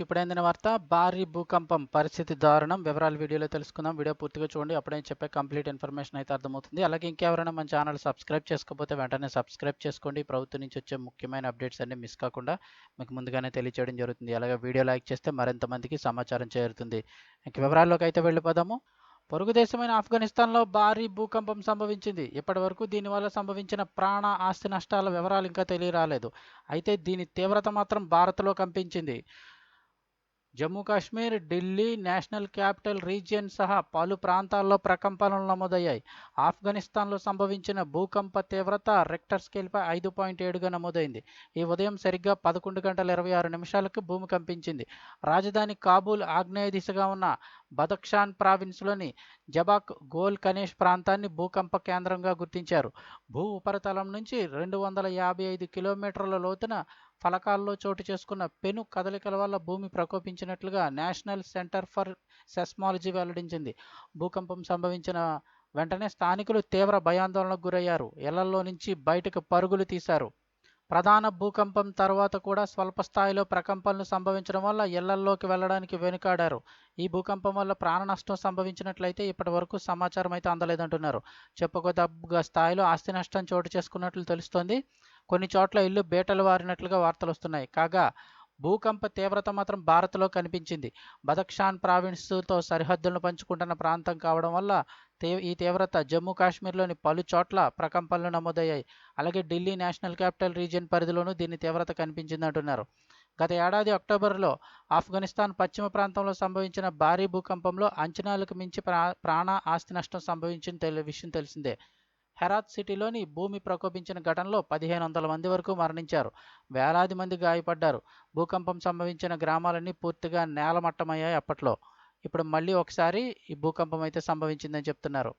ఇప్పుడైందిన వార్త భారీ భూకంపం పరిస్థితి దారుణం. వివరాలు వీడియోలో తెలుసుకుందాం. వీడియో పూర్తిగా చూడండి. అప్పుడే చెప్పే కంప్లీట్ ఇన్ఫర్మేషన్ అయితే అర్థమవుతుంది. అలాగే ఇంకెవరైనా మన ఛానల్ సబ్స్క్రైబ్ చేసుకోకపోతే వెంటనే సబ్స్క్రైబ్ చేసుకోండి. ప్రభుత్వం నుంచి వచ్చే ముఖ్యమైన అప్డేట్స్ అన్ని మిస్ కాకుండా మీకు ముందుగానే తెలియచేయడం జరుగుతుంది. అలాగే వీడియో లైక్ చేస్తే మరింత మందికి సమాచారం చేరుతుంది. ఇంక వివరాల్లోకి అయితే వెళ్ళిపోదాము. పొరుగు దేశమైన ఆఫ్ఘనిస్తాన్లో భారీ భూకంపం సంభవించింది. ఇప్పటి వరకు దీనివల్ల సంభవించిన ప్రాణ ఆస్తి నష్టాల వివరాలు ఇంకా తెలియరాలేదు. అయితే దీని తీవ్రత మాత్రం భారత్లో కంపించింది. Jammu Kashmir Delhi national capital region సహా పలు ప్రాంతాల్లో ప్రకంపనలు నమోదయ్యాయి. ఆఫ్ఘనిస్తాన్లో సంభవించిన భూకంప తీవ్రత రెక్టర్ స్కేల్పై ఐదు పాయింట్ ఏడుగా నమోదైంది. ఈ ఉదయం సరిగ్గా పదకొండు గంటల ఇరవై ఆరు నిమిషాలకు భూమి కంపించింది. రాజధాని కాబూల్ ఆగ్నేయ దిశగా ఉన్న బదక్షాన్ ప్రావిన్స్లోని జబాక్ గోల్ కనేష్ ప్రాంతాన్ని భూకంప కేంద్రంగా గుర్తించారు. భూ ఉపరితలం నుంచి రెండు వందల యాభై ఐదు కిలోమీటర్ల లోతున ఫలకాల్లో చోటు చేసుకున్న పెను కదలికల వల్ల భూమి ప్రకోపించినట్లుగా నేషనల్ సెంటర్ ఫర్ సెస్మాలజీ వెల్లడించింది. భూకంపం సంభవించిన వెంటనే స్థానికులు తీవ్ర భయాందోళనకు గురయ్యారు. ఇళ్ళలో నుంచి బయటకు పరుగులు తీశారు. ప్రధాన భూకంపం తర్వాత కూడా స్వల్ప స్థాయిలో ప్రకంపనలు సంభవించడం వల్ల ఇళ్ళల్లోకి వెళ్ళడానికి వెనుకాడారు. ఈ భూకంపం వల్ల ప్రాణ నష్టం సంభవించినట్లయితే ఇప్పటి వరకు సమాచారం అయితే అందలేదంటున్నారు. చెప్పుకోదగ్గ స్థాయిలో ఆస్తి నష్టం చోటు చేసుకున్నట్లు తెలుస్తోంది. కొన్ని చోట్ల ఇల్లు బేటలు వారినట్లుగా వార్తలు వస్తున్నాయి కాగా భూకంప తీవ్రత మాత్రం భారత్లో కనిపించింది. బదక్షాన్ ప్రావిన్స్తో సరిహద్దులను పంచుకుంటున్న ప్రాంతం కావడం వల్ల ఈ తీవ్రత జమ్మూ కాశ్మీర్లోని పలు చోట్ల ప్రకంపనలు నమోదయ్యాయి. అలాగే ఢిల్లీ నేషనల్ క్యాపిటల్ రీజియన్ పరిధిలోనూ దీని తీవ్రత కనిపించిందంటున్నారు గత ఏడాది అక్టోబర్లో ఆఫ్ఘనిస్తాన్ పశ్చిమ ప్రాంతంలో సంభవించిన భారీ భూకంపంలో అంచనాలకు మించి ప్రా ప్రాణ ఆస్తి నష్టం సంభవించిన తెలి విషయం తెలిసిందే. హెరాత్ సిటీలోని భూమి ప్రకోపించిన ఘటనలో పదిహేను వందల మంది వరకు మరణించారు. వేలాది మంది గాయపడ్డారు. భూకంపం సంభవించిన గ్రామాలన్నీ పూర్తిగా నేలమట్టమయ్యాయి అప్పట్లో. ఇప్పుడు మళ్ళీ ఒకసారి ఈ భూకంపం అయితే సంభవించిందని చెప్తున్నారు.